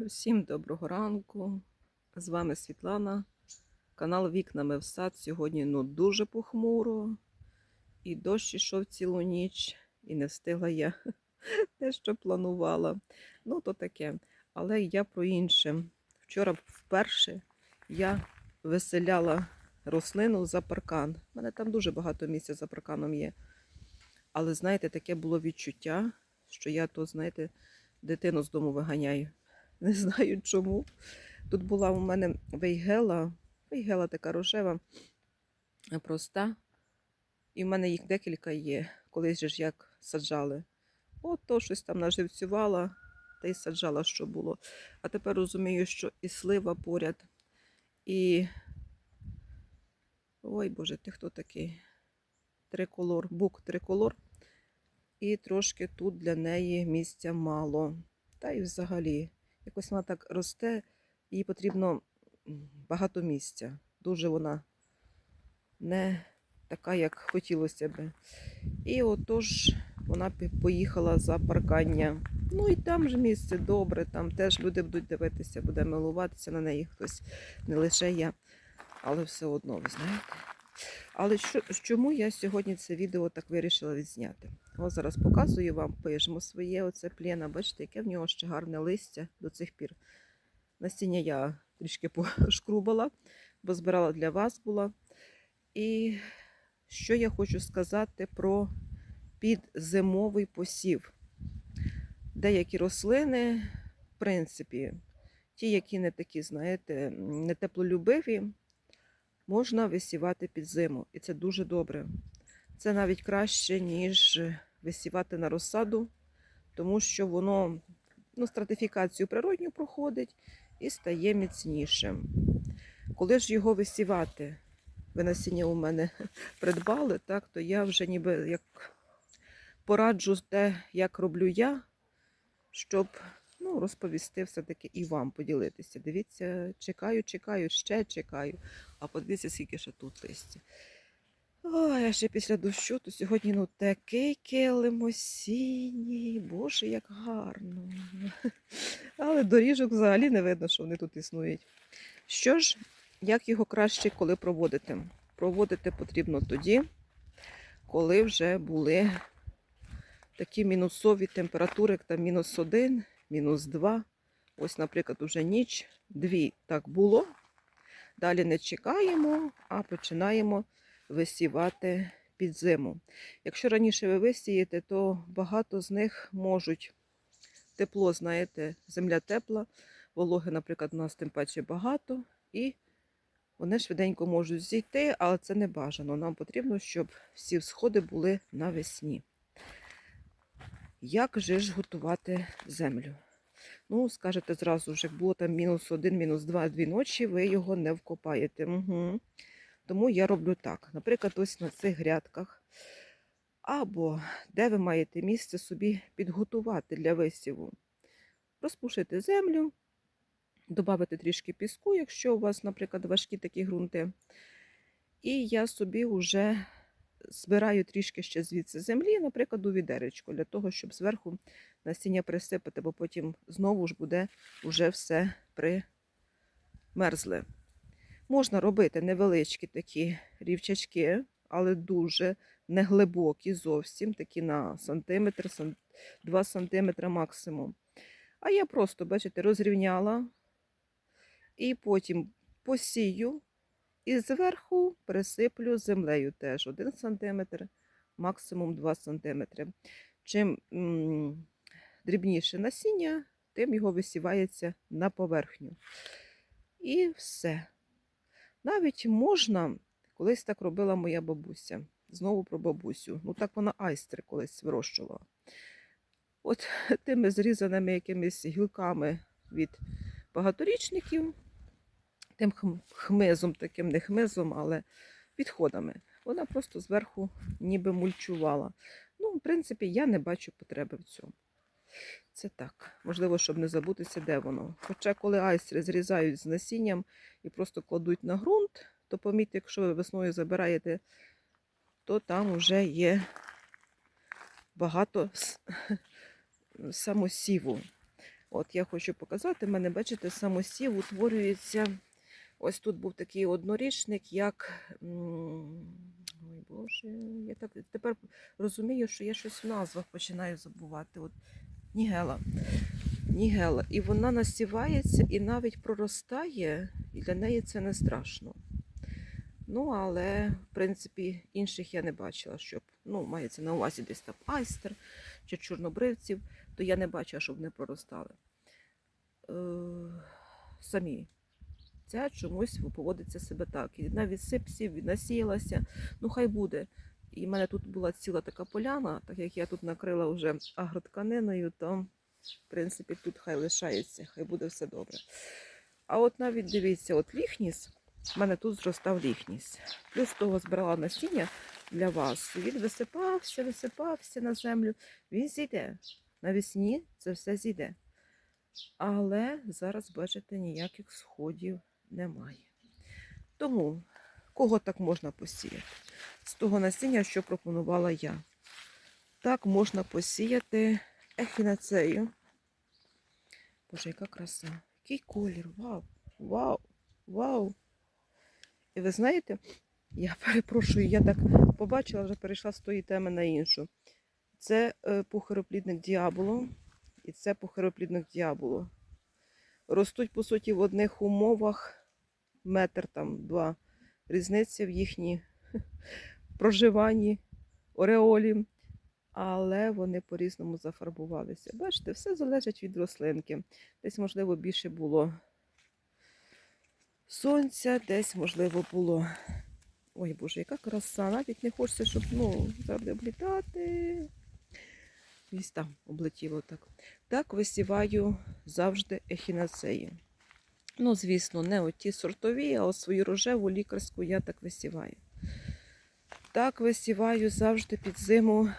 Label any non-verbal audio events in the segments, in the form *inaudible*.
Всім доброго ранку. З вами Світлана. Канал Вікнами в сад. Сьогодні ну, дуже похмуро. І дощ ішов цілу ніч, і не встигла я *laughs* те, що планувала. Ну, то таке. Але я про інше. Вчора вперше я виселяла рослину за паркан. У мене там дуже багато місця за парканом є. Але, знаєте, таке було відчуття, що я то, знаєте, дитину з дому виганяю. Не знаю чому. Тут була у мене вейгела, вейгела така рожева, проста. І в мене їх декілька є. Колись же ж як саджали. От то щось там наживцювала та й саджала, що було. А тепер розумію, що і слива поряд, і. Ой Боже, ти хто такий? Триколор, бук триколор. І трошки тут для неї місця мало. Та й взагалі, якось вона так росте, їй потрібно багато місця. Дуже вона не така, як хотілося би. І отож вона поїхала за паркання. Ну і там ж місце добре, там теж люди будуть дивитися, буде милуватися на неї хтось, не лише я, але все одно, ви знаєте. Але що, чому я сьогодні це відео так вирішила відзняти? Ось зараз показую вам пижмо своє, оце плєна. Бачите, яке в нього ще гарне листя до цих пір. Насіння я трішки *laughs* пошкрубала, бо збирала для вас була. І що я хочу сказати про підзимовий посів. Деякі рослини, в принципі, ті, які не такі, знаєте, не теплолюбиві, можна висівати під зиму. І це дуже добре. Це навіть краще, ніж висівати на розсаду, тому що воно ну, стратифікацію природню проходить і стає міцнішим. Коли ж його висівати, ви насіння у мене *laughs* придбали, так, то я вже ніби як пораджу те, як роблю я, щоб ну, розповісти все-таки і вам поділитися. Дивіться, чекаю, чекаю, ще чекаю. А подивіться, скільки ще тут листя. Ой, а ще після дощу, то сьогодні ну такий килим. Боже, як гарно. *laughs* Але доріжок взагалі не видно, що вони тут існують. Що ж, як його краще коли проводити? Проводити потрібно тоді, коли вже були такі мінусові температури, як там мінус один, мінус два. Ось, наприклад, уже ніч, дві так було. Далі не чекаємо, а починаємо висівати під зиму. Якщо раніше ви висієте, то багато з них можуть тепло, знаєте, земля тепла, вологи, наприклад, у нас тим паче багато, і вони швиденько можуть зійти, але це не бажано. Нам потрібно, щоб всі всходи були навесні. Як же ж готувати землю? Ну, скажете зразу як було там мінус один, мінус два, дві ночі, ви його не вкопаєте. Угу. Тому я роблю так. Наприклад, ось на цих грядках. Або де ви маєте місце собі підготувати для висіву. Розпушити землю, додати трішки піску, якщо у вас, наприклад, важкі такі ґрунти. І я собі вже збираю трішки ще звідси землі, наприклад, у відеречко, для того, щоб зверху насіння присипати, бо потім знову ж буде вже все примерзле. Можна робити невеличкі такі рівчачки, але дуже неглибокі зовсім, такі на сантиметр, 2 сантиметри максимум. А я просто, бачите, розрівняла і потім посію і зверху присиплю землею теж 1 сантиметр, максимум 2 сантиметри. Чим дрібніше насіння, тим його висівається на поверхню. І все. Навіть можна, колись так робила моя бабуся. Знову про бабусю. Ну так вона айстри колись вирощувала. От *laughs* тими зрізаними якимись гілками від багаторічників, тим хм- хмизом, таким не хмизом, але відходами. Вона просто зверху ніби мульчувала. Ну, в принципі, я не бачу потреби в цьому. Це так. Можливо, щоб не забутися, де воно. Хоча, коли айстри зрізають з насінням і просто кладуть на ґрунт, то помітьте, якщо ви весною забираєте, то там вже є багато *laughs* самосіву. От я хочу показати, в мене, бачите, самосів утворюється. Ось тут був такий однорічник, як. Ой Боже, я так тепер розумію, що я щось в назвах починаю забувати. От Нігела. Нігела. І вона насівається і навіть проростає, і для неї це не страшно. Ну, але, в принципі, інших я не бачила, щоб, ну, мається на увазі десь там айстер чи чорнобривців, то я не бачила, щоб не проростали. Е, самі. Ця чомусь поводиться себе так. І навіть сипсів, насіялася, ну хай буде. І в мене тут була ціла така поляна, так як я тут накрила вже агротканиною, то, в принципі, тут хай лишається, хай буде все добре. А от навіть дивіться, от ліхніс, в мене тут зростав ліхніс. Плюс того збирала насіння для вас. Він висипався, висипався на землю. Він зійде. Навесні це все зійде. Але зараз, бачите, ніяких сходів немає. Тому кого так можна посіяти? З того насіння, що пропонувала я. Так можна посіяти ехінацею. Боже, яка краса! Який колір! Вау! Вау! Вау! І ви знаєте, я *laughs* перепрошую, я так побачила, вже перейшла з тої теми на іншу. Це е, пухароплідник діаболо і це пухароплідник діаболо. Ростуть, по суті, в одних умовах метр там два. Різниця в їхній проживанні, ореолі, але вони по-різному зафарбувалися. Бачите, все залежить від рослинки. Десь, можливо, більше було сонця, десь, можливо, було. Ой, Боже, яка краса! Навіть не хочеться, щоб ну, завжди облітати. Ось там облетіло так. Так висіваю завжди ехінацеї. Ну, звісно, не оті сортові, а от свою рожеву лікарську я так висіваю. Так висіваю завжди під зиму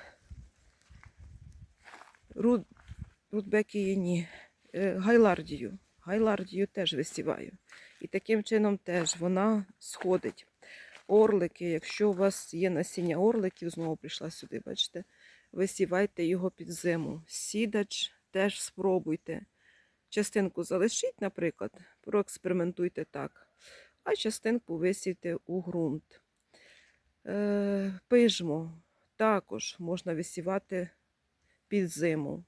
руд... рудбеки ні, е, гайлардію. Гайлардію теж висіваю. І таким чином теж вона сходить. Орлики, якщо у вас є насіння орликів, знову прийшла сюди, бачите, висівайте його під зиму. Сідач теж спробуйте. Частинку залишіть, наприклад, проекспериментуйте так, а частинку висійте у ґрунт. Е, пижмо також можна висівати під зиму.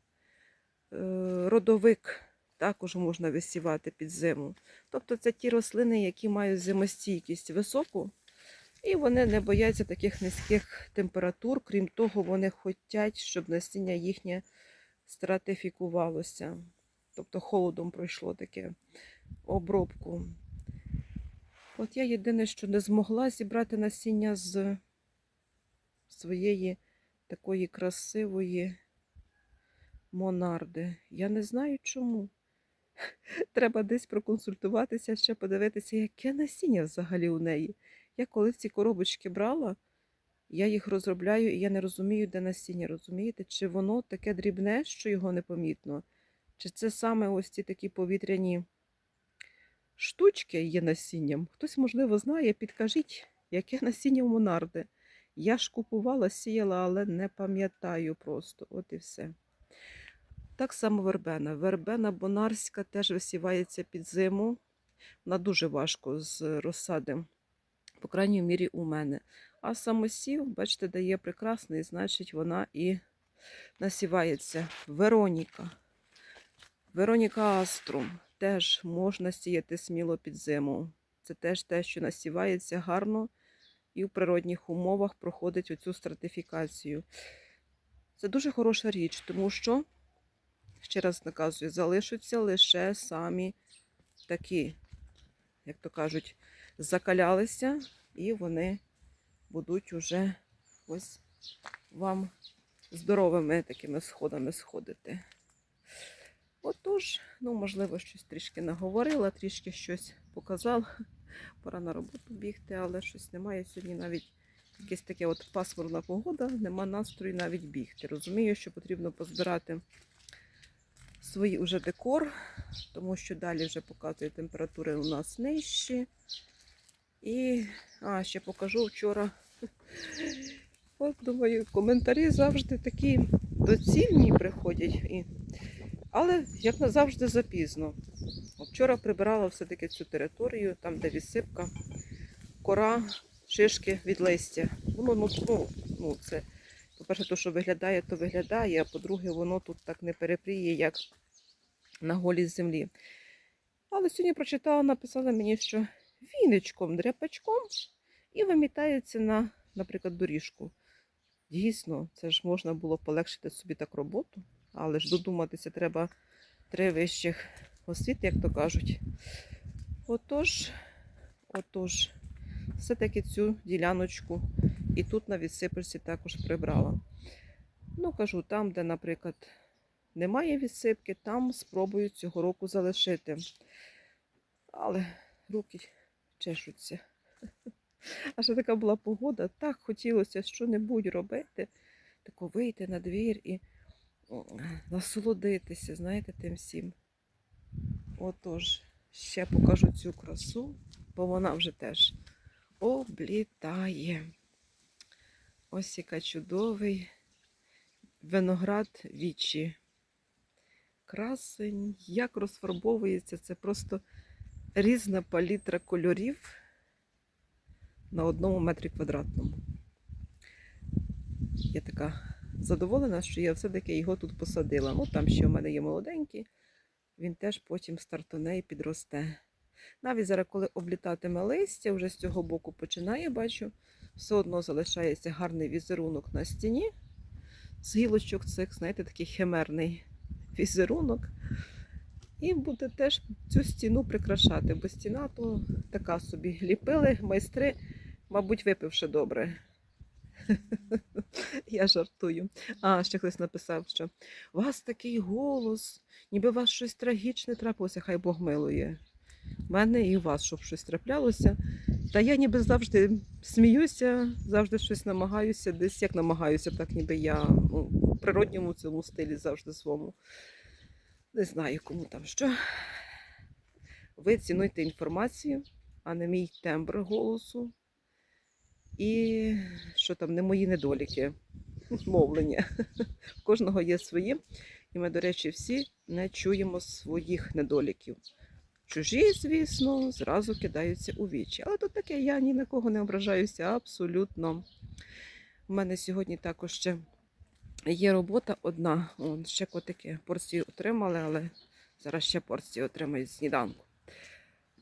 Е, родовик також можна висівати під зиму. Тобто це ті рослини, які мають зимостійкість високу, і вони не бояться таких низьких температур. Крім того, вони хочуть, щоб насіння їхнє стратифікувалося. Тобто холодом пройшло таке обробку. От я єдине, що не змогла зібрати насіння з своєї такої красивої монарди. Я не знаю чому. *laughs* Треба десь проконсультуватися, ще подивитися, яке насіння взагалі у неї. Я коли ці коробочки брала, я їх розробляю і я не розумію, де насіння. Розумієте? Чи воно таке дрібне, що його непомітно? Чи це саме ось ці такі повітряні штучки є насінням? Хтось, можливо, знає, підкажіть, яке насіння у Монарди. Я ж купувала, сіяла, але не пам'ятаю просто. От і все. Так само вербена. Вербена бонарська теж висівається під зиму. Вона дуже важко з розсади, по крайній мірі, у мене. А самосів, бачите, дає прекрасний, значить, вона і насівається. Вероніка. Вероніка Аструм теж можна сіяти сміло під зиму. Це теж те, що насівається гарно і в природних умовах проходить оцю стратифікацію. Це дуже хороша річ, тому що, ще раз наказую, залишаться лише самі такі, як то кажуть, закалялися, і вони будуть уже ось вам здоровими такими сходами сходити. Отож, ну, можливо, щось трішки наговорила, трішки щось показала. *laughs* Пора на роботу бігти, але щось немає. Сьогодні навіть якась таке от пасмурна погода, нема настрою навіть бігти. Розумію, що потрібно позбирати свій уже декор, тому що далі вже показує температури у нас нижчі. І, а, ще покажу вчора. *laughs* От, думаю, коментарі завжди такі доцільні приходять. Але, як на завжди, запізно. Вчора прибирала все-таки цю територію, там, де відсипка, кора, шишки від листя. Воно, ну, ну, ну це, по-перше, то, що виглядає, то виглядає, а по-друге, воно тут так не перепріє, як на голій землі. Але сьогодні прочитала, написала мені, що віничком, дряпачком і вимітається на, наприклад, доріжку. Дійсно, це ж можна було полегшити собі так роботу, але ж додуматися треба три вищих освіт, як то кажуть. Отож, отож, все-таки цю діляночку і тут на відсипальці також прибрала. Ну, кажу, там, де, наприклад, немає відсипки, там спробую цього року залишити. Але руки чешуться. *laughs* А ще така була погода, так хотілося що-небудь робити, тако вийти на двір і насолодитися, знаєте, тим всім. Отож, ще покажу цю красу, бо вона вже теж облітає. Ось яка чудовий виноград вічі. Красень, як розфарбовується, це просто різна палітра кольорів на одному метрі квадратному. Я така задоволена, що я все-таки його тут посадила. Ну, там ще у мене є молоденький, він теж потім стартоне і підросте. Навіть зараз, коли облітатиме листя, вже з цього боку починає, бачу, все одно залишається гарний візерунок на стіні. З гілочок цих, знаєте, такий химерний візерунок. І буде теж цю стіну прикрашати, бо стіна то така собі ліпили майстри, мабуть, випивши добре. *laughs* Я жартую. А, ще хтось написав, що у вас такий голос, ніби у вас щось трагічне трапилося, хай Бог милує. У мене і у вас, щоб щось траплялося. Та я ніби завжди сміюся, завжди щось намагаюся, десь як намагаюся, так ніби я ну, у природньому цьому стилі завжди своєму. Не знаю, кому там що. Ви цінуйте інформацію, а не мій тембр голосу. І що там, не мої недоліки, *laughs* мовлення. У кожного є свої. І ми, до речі, всі не чуємо своїх недоліків. Чужі, звісно, зразу кидаються у вічі. Але тут таке я ні на кого не ображаюся абсолютно. У мене сьогодні також ще є робота одна. Вон, ще котики порцію отримали, але зараз ще порцію отримають з сніданку.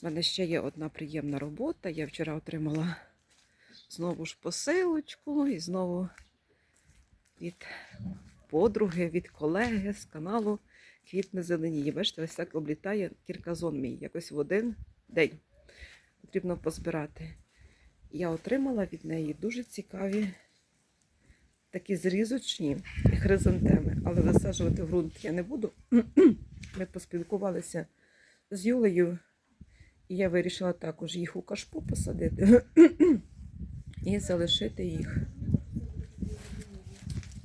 У мене ще є одна приємна робота. Я вчора отримала знову ж посилочку і знову від подруги, від колеги з каналу Квітне зеленіє. Бачите, ось так облітає кірказон мій. Якось в один день потрібно позбирати. Я отримала від неї дуже цікаві такі зрізочні хризантеми, але висаджувати в ґрунт я не буду. Ми поспілкувалися з Юлею, і я вирішила також їх у кашпу посадити і залишити їх.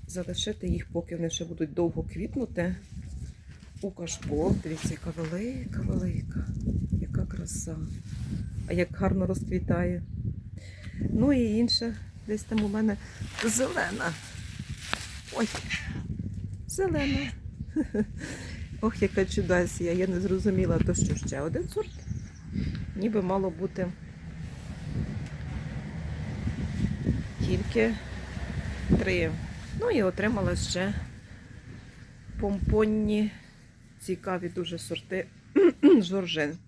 Залишити їх, поки вони ще будуть довго квітнути у кашпо. Дивіться, яка велика, велика, яка краса. А як гарно розквітає. Ну і інша, десь там у мене зелена. Ой, зелена. *laughs* Ох, яка чудасія. Я не зрозуміла, то що ще один сорт. Ніби мало бути тільки три. Ну і отримала ще помпонні, цікаві дуже сорти *clears throat* жоржин.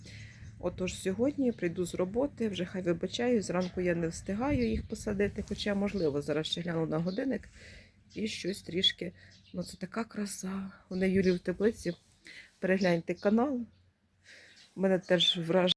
Отож, сьогодні я прийду з роботи, вже хай вибачаю, зранку я не встигаю їх посадити, хоча, можливо, зараз ще гляну на годинник і щось трішки. Ну, це така краса. У неї Юлі в теплиці. Перегляньте канал. У мене теж враження.